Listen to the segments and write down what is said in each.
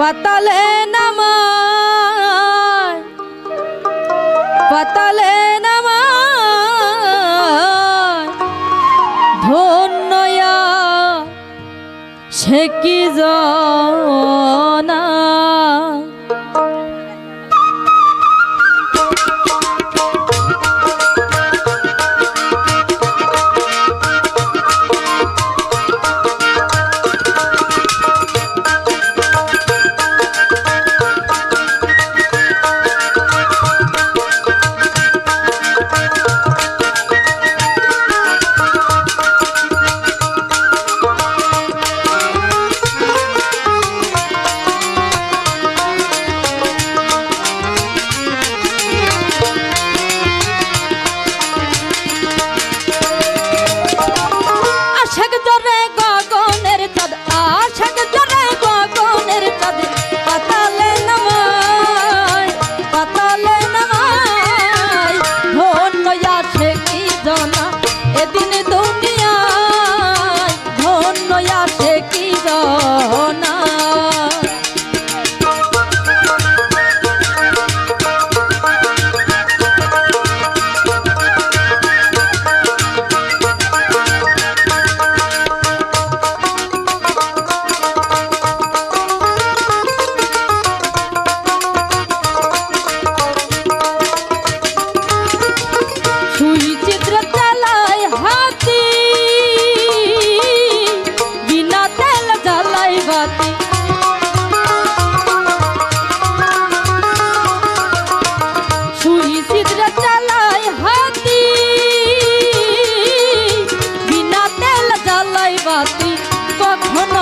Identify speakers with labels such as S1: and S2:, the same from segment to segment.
S1: পাতালে নামায় পাতালে নামায়। ধন্যয়া সে কি যায়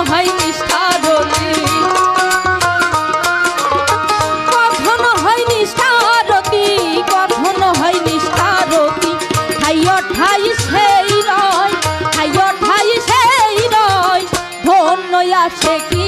S1: হয় নিষ্ঠা রতি কখনো হয় নিষ্ঠা রতি কখনো হয় নিষ্ঠা রতি ঠাই অঠাই সেই রয় ঠাই অঠাই সেই রয় ধন্য আসে কি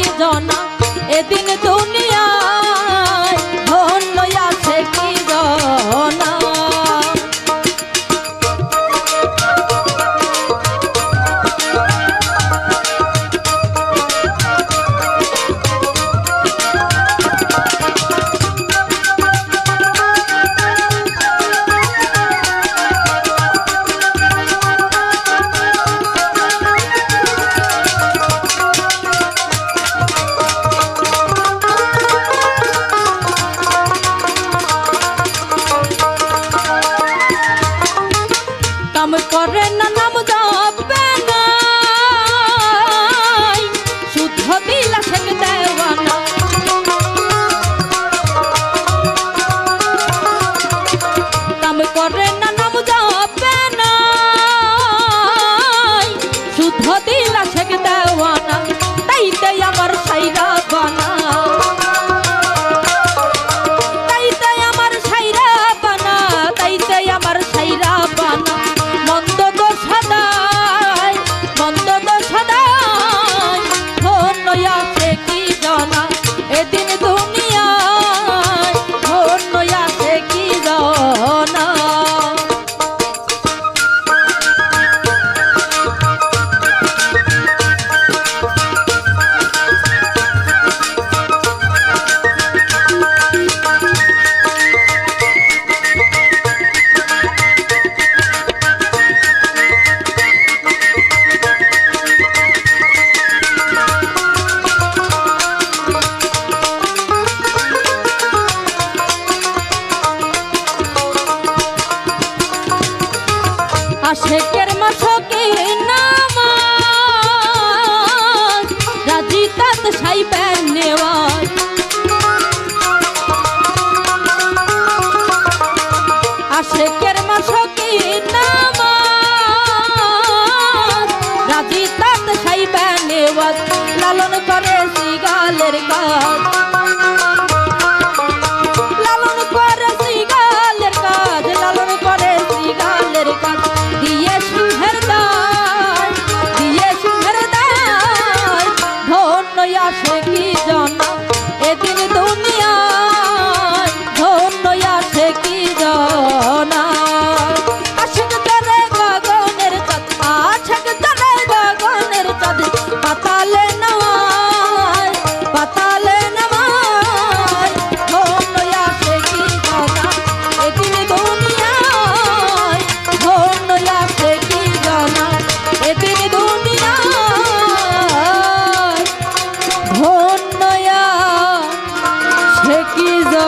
S1: করে না নাম জপে। সদায় ধন্যয়া লালন করে শিগালের কাজ। লালন করে শিগালের কাজ, লালন করে শিগালের কাজ। দিয়ে সিংহের দায়, দিয়ে সিংহের দায়। ধন্য আসে কি জন্ম সে কি যা